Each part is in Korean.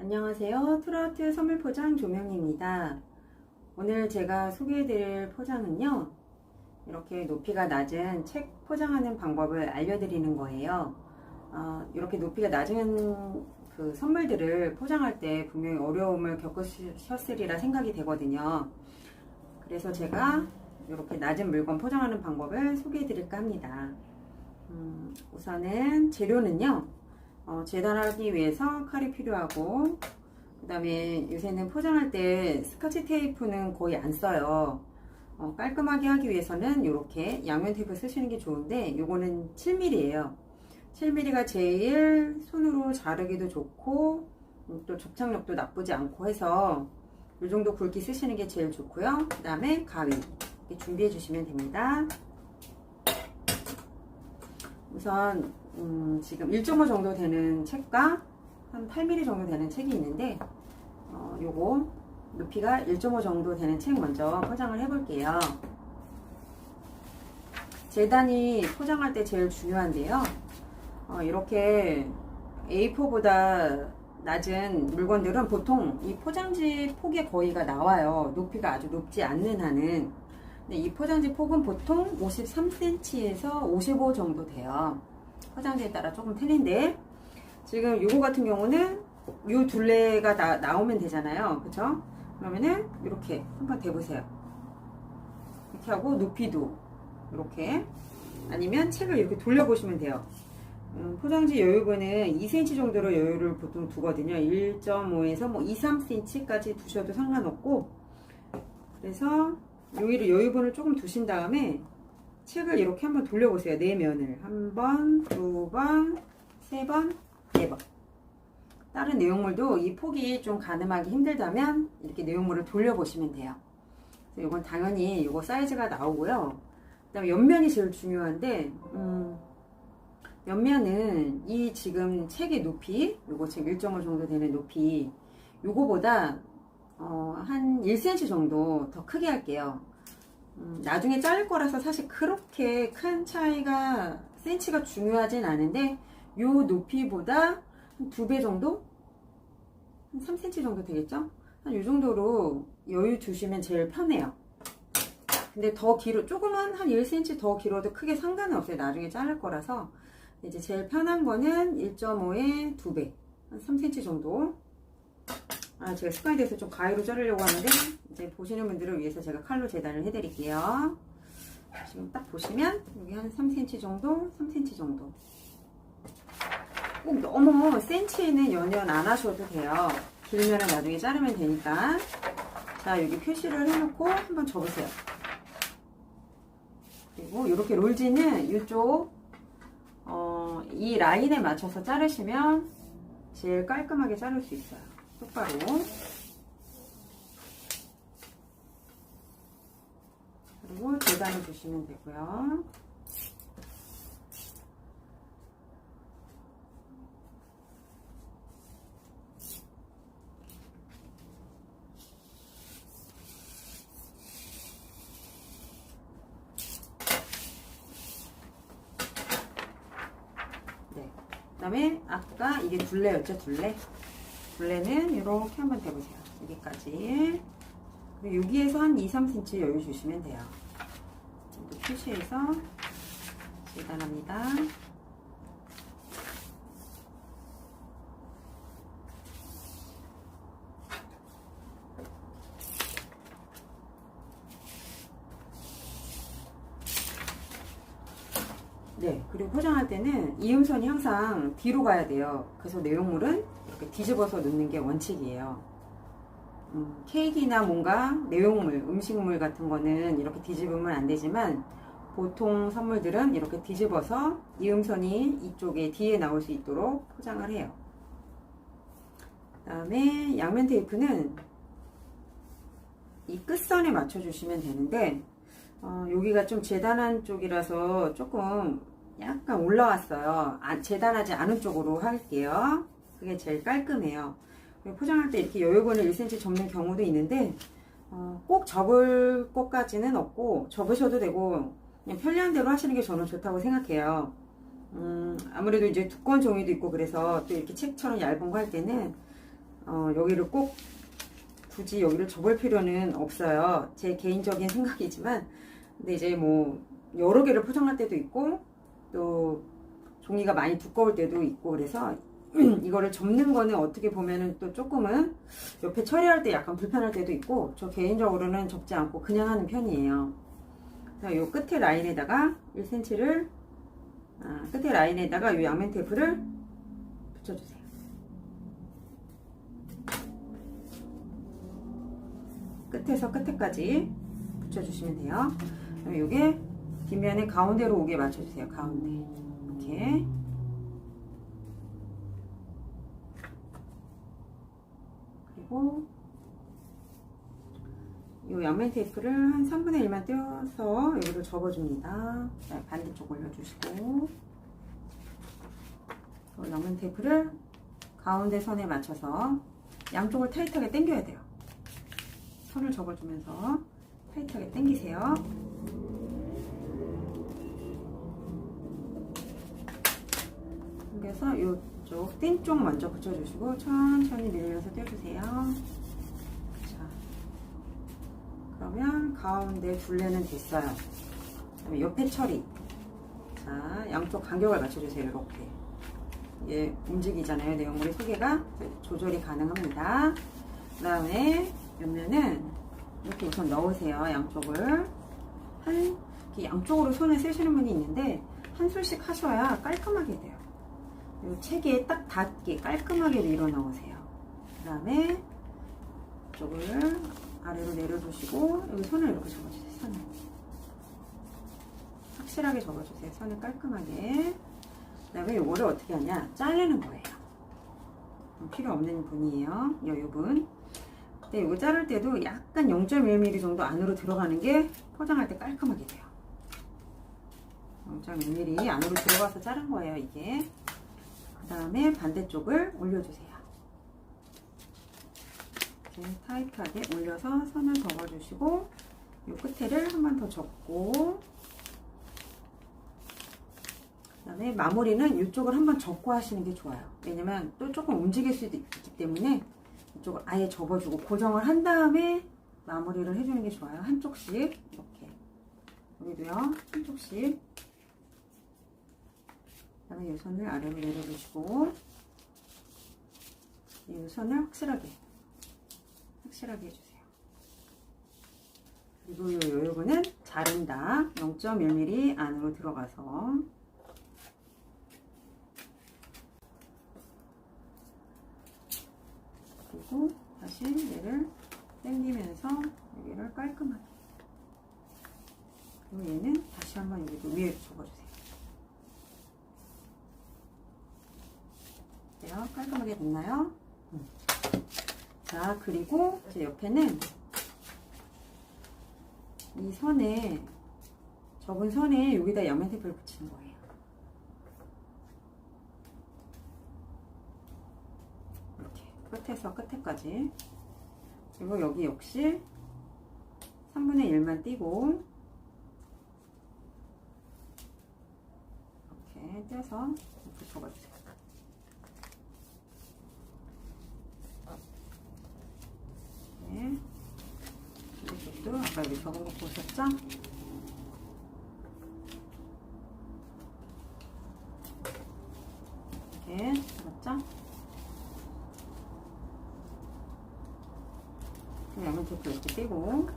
안녕하세요. 트로트 선물 포장 조명입니다. 오늘 제가 소개해드릴 포장은요. 이렇게 높이가 낮은 책 포장하는 방법을 알려드리는 거예요. 어, 이렇게 높이가 낮은 그 선물들을 포장할 때 분명히 어려움을 겪으셨으리라 생각이 되거든요. 그래서 제가 이렇게 낮은 물건 포장하는 방법을 소개해드릴까 합니다. 음, 우선은 재료는요. 어, 재단하기 위해서 칼이 필요하고 그 다음에 요새는 포장할 때 스카치 테이프는 거의 안 써요. 어, 깔끔하게 하기 위해서는 이렇게 양면 테이프 쓰시는 게 좋은데 요거는 7mm예요. 7mm가 제일 손으로 자르기도 좋고 음, 또 접착력도 나쁘지 않고 해서 이 정도 굵기 쓰시는 게 제일 좋고요. 그 다음에 가위. 준비해 주시면 됩니다 우선 음, 지금 1.5 정도 되는 책과 한 8mm 정도 되는 책이 있는데 어, 요거 높이가 1.5 정도 되는 책 먼저 포장을 해 볼게요. 재단이 포장할 때 제일 중요한데요. 어, 이렇게 A4보다 낮은 물건들은 보통 이 포장지 폭의 거의가 나와요. 높이가 아주 높지 않는 한은 근데 이 포장지 폭은 보통 53cm에서 55 정도 돼요. 포장지에 따라 조금 틀린데 지금 요거 같은 경우는 요 둘레가 나, 나오면 되잖아요. 그쵸? 그러면은 이렇게 한번 대보세요. 이렇게 하고 높이도 이렇게. 아니면 책을 이렇게 돌려보시면 돼요. 음, 포장지 여유분은 2cm 정도로 여유를 보통 두거든요. 1.5에서 뭐 2, 3cm까지 두셔도 상관없고. 그래서 여기를 여유분을 조금 두신 다음에 책을 이렇게 한번 돌려보세요. 네 면을. 한 번, 두 번, 세 번, 네 번. 다른 내용물도 이 폭이 좀 가늠하기 힘들다면 이렇게 내용물을 돌려보시면 돼요. 이건 당연히 이거 사이즈가 나오고요. 그 다음에 옆면이 제일 중요한데, 음, 옆면은 이 지금 책의 높이, 요거 지금 1.5 정도 되는 높이, 요거보다 어, 한 1cm 정도 더 크게 할게요. 음, 나중에 자를 거라서 사실 그렇게 큰 차이가 센치가 중요하진 않은데 요 높이보다 한 두 배 정도? 한 3cm 정도 되겠죠? 한요 정도로 여유 두시면 제일 편해요. 근데 더 길어 조금만 한 1cm 더 길어도 크게 상관은 없어요. 나중에 자를 거라서 이제 제일 편한 거는 1.5의 2배 한 3cm 정도 아, 제가 습관이 돼서 좀 가위로 자르려고 하는데 이제 보시는 분들을 위해서 제가 칼로 재단을 해드릴게요. 지금 딱 보시면 여기 한 3cm 정도, 3cm 정도. 꼭 너무 센치는 연연 안 하셔도 돼요. 길면은 나중에 자르면 되니까. 자, 여기 표시를 해놓고 한번 접으세요. 그리고 이렇게 롤지는 이쪽 어, 이 라인에 맞춰서 자르시면 제일 깔끔하게 자를 수 있어요. 똑바로 그리고 재단해 주시면 되고요. 네. 그 다음에 아까 이게 둘레였죠, 둘레. 둘레는 이렇게 한번 대보세요. 여기까지. 그리고 여기에서 한 2, 3cm 여유 주시면 돼요. 또 표시해서 재단합니다. 네, 그리고 포장할 때는 이음선이 항상 뒤로 가야 돼요. 그래서 내용물은 이렇게 뒤집어서 넣는 게 원칙이에요. 음, 케이크나 뭔가 내용물, 음식물 같은 거는 이렇게 뒤집으면 안 되지만 보통 선물들은 이렇게 뒤집어서 이음선이 이쪽에 뒤에 나올 수 있도록 포장을 해요. 그 다음에 양면 테이프는 이 끝선에 맞춰주시면 되는데 어, 여기가 좀 재단한 쪽이라서 조금 약간 올라왔어요. 아, 재단하지 않은 쪽으로 할게요. 그게 제일 깔끔해요. 포장할 때 이렇게 여유분을 1cm 접는 경우도 있는데 어, 꼭 접을 것까지는 없고 접으셔도 되고 그냥 편리한 대로 하시는 게 저는 좋다고 생각해요. 음, 아무래도 이제 두꺼운 종이도 있고 그래서 또 이렇게 책처럼 얇은 거 할 때는 어, 여기를 꼭 굳이 여기를 접을 필요는 없어요. 제 개인적인 생각이지만 근데 이제 뭐 여러 개를 포장할 때도 있고 또 종이가 많이 두꺼울 때도 있고 그래서 이거를 접는 거는 어떻게 보면은 또 조금은 옆에 처리할 때 약간 불편할 때도 있고 저 개인적으로는 접지 않고 그냥 하는 편이에요. 자, 요 끝에 라인에다가 1cm를 아, 끝에 라인에다가 요 양면 테이프를 붙여주세요. 끝에서 끝에까지 붙여주시면 돼요. 그럼 요게 뒷면에 가운데로 오게 맞춰주세요. 가운데 이렇게 그리고 이 양면 테이프를 한 3분의 1만 떼어서 여기로 접어줍니다. 자, 반대쪽 올려주시고 이 양면 테이프를 가운데 선에 맞춰서 양쪽을 타이트하게 당겨야 돼요. 선을 접어주면서 타이트하게 당기세요. 당겨서 이 쪽 띵쪽 먼저 붙여주시고 천천히 밀면서 떼주세요. 자, 그러면 가운데 둘레는 됐어요. 그다음에 옆에 처리. 자, 양쪽 간격을 맞춰주세요. 이렇게. 이게 움직이잖아요. 내용물의 소개가 조절이 가능합니다. 그 다음에 옆면은 이렇게 우선 넣으세요. 양쪽을. 한, 양쪽으로 손을 쓰시는 분이 있는데, 한 술씩 하셔야 깔끔하게 돼요. 이 책에 딱 닿게 깔끔하게 밀어 넣으세요. 그 다음에 이쪽을 아래로 내려주시고, 여기 손을 이렇게 접어주세요. 손을. 확실하게 접어주세요. 손을 깔끔하게. 그 다음에 이거를 어떻게 하냐. 자르는 거예요. 필요 없는 분이에요. 여유분. 근데 이거 자를 때도 약간 0.1mm 정도 안으로 들어가는 게 포장할 때 깔끔하게 돼요. 0.1mm 안으로 들어가서 자른 거예요, 이게. 그 다음에 반대쪽을 올려주세요. 이렇게 타이트하게 올려서 선을 접어주시고, 이 끝에를 한 번 더 접고, 그 다음에 마무리는 이쪽을 한번 접고 하시는 게 좋아요. 왜냐면 또 조금 움직일 수도 있기 때문에 이쪽을 아예 접어주고 고정을 한 다음에 마무리를 해주는 게 좋아요. 한쪽씩 이렇게 여기도요 한쪽씩 그 다음에 이 선을 아래로 내려주시고 이 선을 확실하게 확실하게 해주세요. 그리고 이 요요는 자른다. 0.1mm 안으로 들어가서. 그리고 다시 얘를 당기면서 여기를 깔끔하게. 그리고 얘는 다시 한번 여기도 위에 접어주세요 어때요? 깔끔하게 됐나요? 음. 자 그리고 제 옆에는 이 선에 접은 선에 여기다 양면 테이프를 붙이는 거예요 끝에서 끝에까지 그리고 여기 역시 3분의 1만 띄고 이렇게 떼서 이렇게 접어주세요 네. 이쪽도 아까 여기 적은 거 보셨죠? 이렇게 잡았죠? 양면 테이프 이렇게 떼고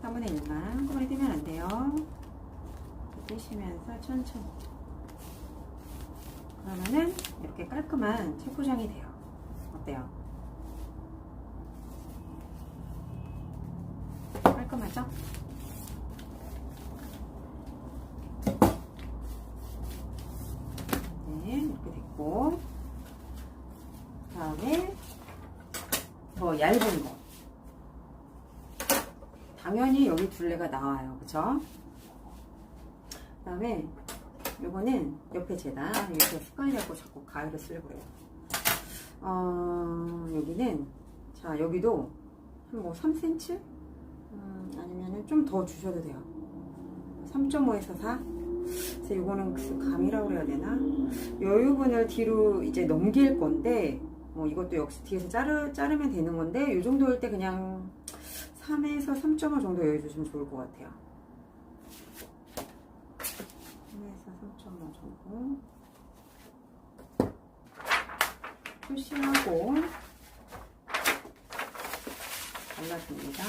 3분의 1만 한꺼번에 떼면 안 돼요. 떼시면서 천천히 그러면은 이렇게 깔끔한 책 포장이 돼요. 어때요? 그 다음에 더 얇은 거 당연히 여기 둘레가 나와요. 그쵸? 그 다음에 요거는 옆에 재단 이렇게 습관이라고 자꾸 가위를 쓰려고 그래요. 어, 여기는 자 여기도 한 뭐 3cm? 음, 아니면은 좀 더 주셔도 돼요. 3.5에서 4? 그래서 이거는 감이라고 그래야 되나? 요 부분을 뒤로 이제 넘길 건데 뭐 이것도 역시 뒤에서 자르, 자르면 되는 건데 이 정도일 때 그냥 3에서 3.5 정도 여유주시면 좋을 것 같아요. 3에서 3.5 정도. 푸시하고 잘라줍니다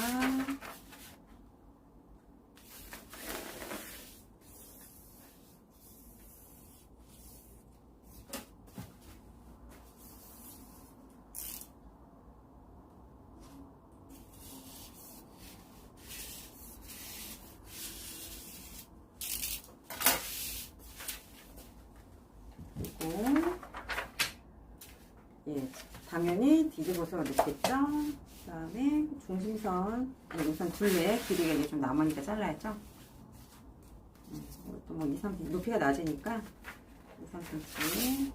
그리고 예, 당연히 뒤집어서 넣겠죠. 그 다음에 중심선, 네, 우선 둘레 길이가 이제 좀 남으니까 잘라야죠. 음, 이것도 뭐 2, 3cm, 높이가 낮으니까 2, 3cm.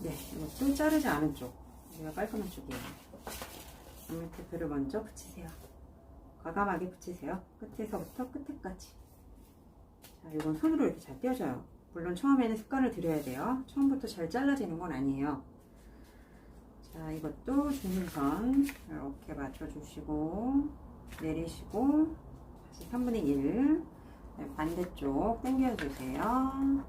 네, 이것도 자르지 않은 쪽. 우리가 깔끔한 쪽이에요. 양면 테이프를 먼저 붙이세요. 과감하게 붙이세요. 끝에서부터 끝에까지. 자, 이건 손으로 이렇게 잘 떼어져요. 물론 처음에는 습관을 들여야 돼요. 처음부터 잘 잘라지는 건 아니에요. 자, 이것도 중심선 이렇게 맞춰주시고 내리시고 다시 3분의 1 네, 반대쪽 당겨주세요.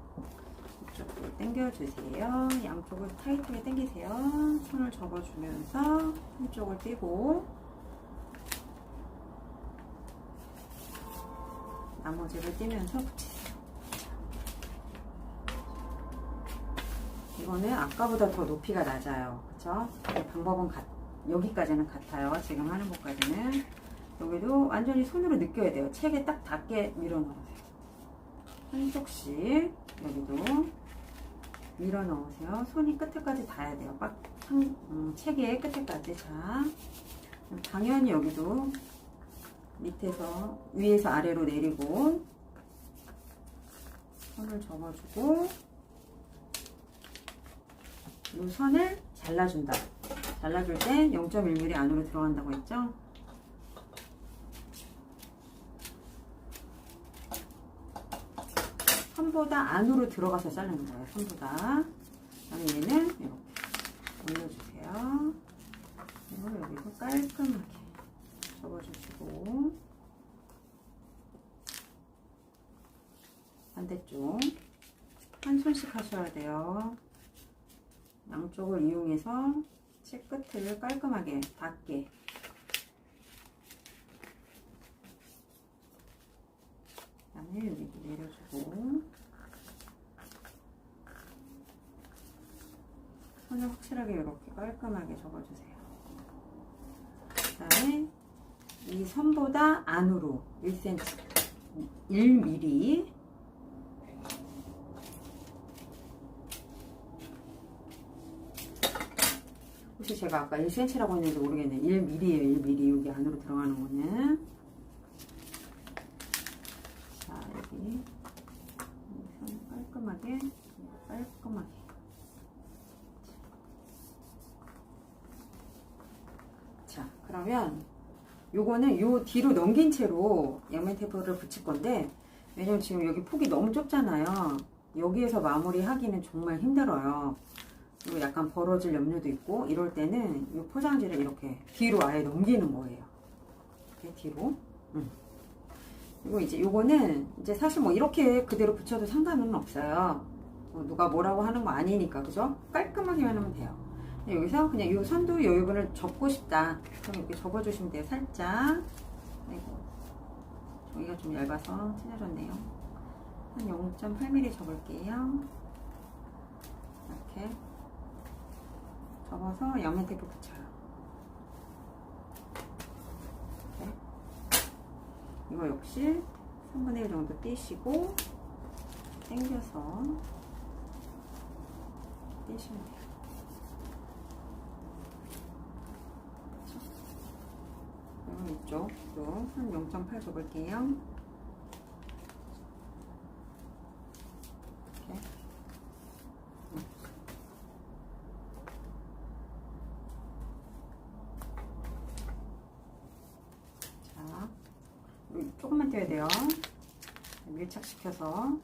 이쪽으로 당겨주세요. 양쪽을 타이트하게 당기세요. 손을 접어주면서 한쪽을 떼고 나머지를 떼면서 붙이세요. 이거는 아까보다 더 높이가 낮아요. 그쵸? 방법은 같, 여기까지는 같아요. 지금 하는 것까지는. 여기도 완전히 손으로 느껴야 돼요. 책에 딱 닿게 밀어 넣으세요. 한쪽씩 여기도 밀어 넣으세요. 손이 끝에까지 닿아야 돼요. 빡, 한, 음, 책의 끝에까지. 자, 당연히 여기도 밑에서 위에서 아래로 내리고 손을 접어주고 이 선을 잘라준다. 잘라줄 때 0.1mm 안으로 들어간다고 했죠? 선보다 안으로 들어가서 자르는 거예요. 선보다. 그다음에 얘는 이렇게 올려주세요. 그리고 여기도 깔끔하게 접어주시고 반대쪽 한 손씩 하셔야 돼요. 양쪽을 이용해서 책 끝을 깔끔하게 닿게 그다음에 여기 내려주고 손을 확실하게 이렇게 깔끔하게 접어주세요. 그 다음에 이 선보다 안으로 1cm, 1mm 혹시 제가 아까 1cm라고 했는지 모르겠네. 1mm에요, 1mm. 여기 안으로 들어가는 거는. 자, 여기. 손 깔끔하게, 깔끔하게. 자, 그러면 요거는 요 뒤로 넘긴 채로 양면 테이프를 붙일 건데, 왜냐면 지금 여기 폭이 너무 좁잖아요. 여기에서 마무리 하기는 정말 힘들어요. 그리고 약간 벌어질 염려도 있고 이럴 때는 이 포장지를 이렇게 뒤로 아예 넘기는 거예요. 이렇게 뒤로. 음. 그리고 이제 요거는 이제 사실 뭐 이렇게 그대로 붙여도 상관은 없어요. 뭐 누가 뭐라고 하는 거 아니니까 그죠? 깔끔하게만 하면 돼요. 여기서 그냥 요 선두 여유분을 접고 싶다. 그럼 이렇게 접어주시면 돼요. 살짝. 아이고 종이가 좀 얇아서 찢어졌네요. 한 0.8mm 접을게요. 이렇게. 접어서 양면 테이프 붙여요. 이렇게. 이거 역시 3분의 1 정도 떼시고 당겨서 떼시면 돼요. 이쪽 또 한 0.8 줘볼게요. 자, 조금만 떼야 돼요. 밀착시켜서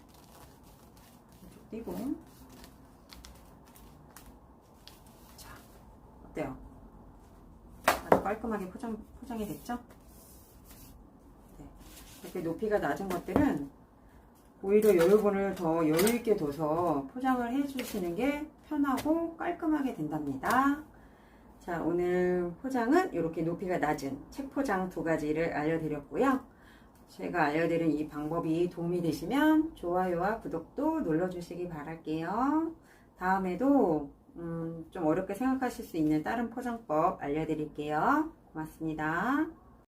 이쪽 띄고 깔끔하게 포장, 포장이 됐죠? 네. 이렇게 높이가 낮은 것들은 오히려 여유분을 더 여유있게 둬서 포장을 해주시는 게 편하고 깔끔하게 된답니다. 자, 오늘 포장은 이렇게 높이가 낮은 책 포장 두 가지를 알려드렸고요. 제가 알려드린 이 방법이 도움이 되시면 좋아요와 구독도 눌러주시기 바랄게요. 다음에도 음, 좀 어렵게 생각하실 수 있는 다른 포장법 알려드릴게요. 고맙습니다.